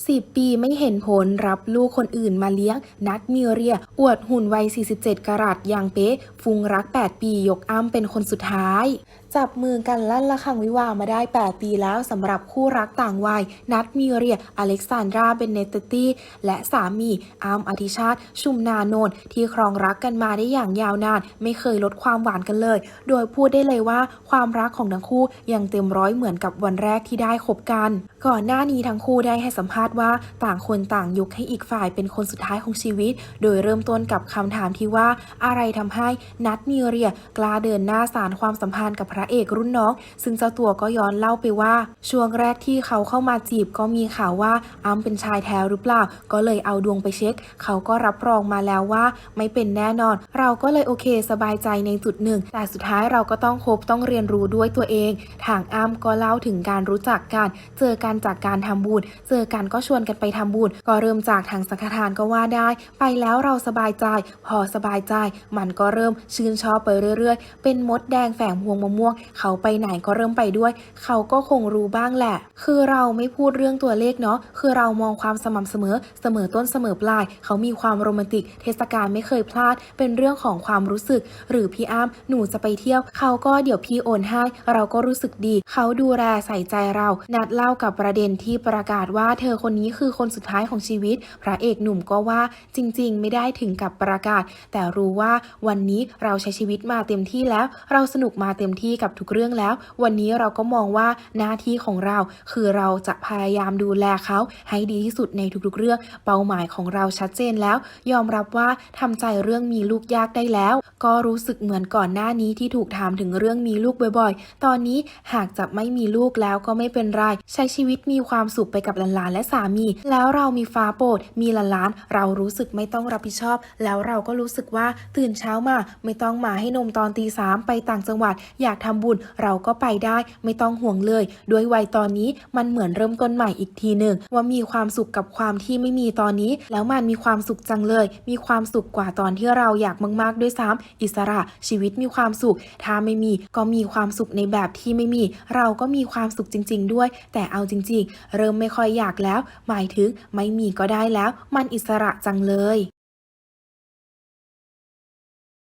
10 ปีไม่เห็นผลรับลูกคนอื่นมาเลี้ยง นัดมิเรีย อวดหุ่นวัย 47 กรัตอย่างเป๊ะ ฟุงรัก 8 ปียกอ้ำเป็นคนสุดท้าย จับมือกันลั่นละคังวิวามาได้ 8 ปีแล้วสำหรับคู่รักต่างวัย นัดมีเรีย อเล็กซานดรา เบนเนตตี้ และสามีอาร์มอธิชาติ ชุมนานนท์ที่ครองรักกันมาได้อย่างยาวนาน ไม่เคยลดความหวานกันเลย โดยพูดได้เลยว่าความรักของทั้งคู่ยังเต็มร้อยเหมือนกับวันแรกที่ได้คบกัน ก่อนหน้านี้ทั้งคู่ได้ให้สัมภาษณ์ว่าต่างคนต่างยกให้อีกฝ่ายเป็นคนสุดท้ายของชีวิต โดยเริ่มต้นกับคำถามที่ว่าอะไรทำให้นัดมีเรีย กล้าเดินหน้าสารความสัมพันธ์กับพระเอกรุ่นน้อง ซึ่งเจ้าตัวก็ย้อนเล่าไปว่า ช่วงแรกที่เขาเข้ามาจีบก็มีข่าวว่าอ้ำเป็นชายแท้หรือเปล่า ก็เลยเอาดวงไปเช็ค เขาก็รับรองมาแล้วว่า ไม่เป็นแน่นอน เราก็เลยโอเคสบายใจในจุดหนึ่ง แต่สุดท้ายเราก็ต้องคบต้องเรียนรู้ด้วยตัวเอง ทางอ้ำก็เล่าถึงการรู้จักกัน เจอกันจากการทำบุญ เจอกันก็ชวนกันไปทำบุญ ก็เริ่มจากทางสังฆทานก็ว่าได้ ไปแล้วเราสบายใจ พอสบายใจ มันก็เริ่มชื่นชอบไปเรื่อย ๆ เป็นมดแดงแฝงพวงมะม่วงเขาไปไหนก็เริ่มไปด้วย เขาก็คงรู้บ้างแหละ คือเราไม่พูดเรื่องตัวเลขเนาะ คือเรามองความสม่ำเสมอ เสมอต้นเสมอปลาย เขามีความโรแมนติก เทศกาลไม่เคยพลาด เป็นเรื่องของความรู้สึก หรือพี่อ้ำหนูจะไปเที่ยว เขาก็เดี๋ยวพี่โอนให้ เราก็รู้สึกดี เขาดูแลใส่ใจเรา นัดเล่ากับประเด็นที่ประกาศว่าเธอคนนี้คือคนสุดท้ายของชีวิต พระเอกหนุ่มก็ว่าจริง ๆ ไม่ได้ถึงกับประกาศ แต่รู้ว่าวันนี้เราใช้ชีวิตมาเต็มที่แล้ว เราสนุกมาเต็มที่กับทุกเรื่องแล้ว วันนี้เราก็มองว่าหน้าที่ของเรา คือเราจะพยายามดูแลเขาให้ดีที่สุดในทุกๆเรื่อง เป้าหมายของเราชัดเจนแล้ว ยอมรับว่าทำใจเรื่องมีลูกยากได้แล้ว ก็รู้สึกเหมือนก่อนหน้านี้ที่ถูกถามถึงเรื่องมีลูกบ่อยๆ ตอนนี้หากจะไม่มีลูกแล้วก็ไม่เป็นไรใช้ชีวิตมีความสุขไปกับหลานๆและสามี แล้วเรามีฟ้าโปรดมีหลานๆเรารู้สึกไม่ต้องรับผิดชอบ แล้วเราก็รู้สึกว่าตื่นเช้ามาไม่ต้องมาให้นมตอนตีสามไปต่างจังหวัดอยากทำบุญเราก็ไปได้ไม่ต้องห่วงเลย ด้วยวัยตอนนี้มันเหมือนเริ่มต้นใหม่อีกทีหนึ่งว่ามีความสุขกับความที่ไม่มีตอนนี้ แล้วมันมีความสุขจังเลย มีความสุขกว่าตอนที่เราอยากมากๆด้วยซ้ำอิสระชีวิตมีความสุข ถ้าไม่มีก็มีความสุขในแบบที่ไม่มี เราก็มีความสุขจริง ๆ ด้วย แต่เอาจริง ๆ เริ่มไม่ค่อยอยากแล้ว หมายถึงไม่มีก็ได้แล้ว มันอิสระจังเลย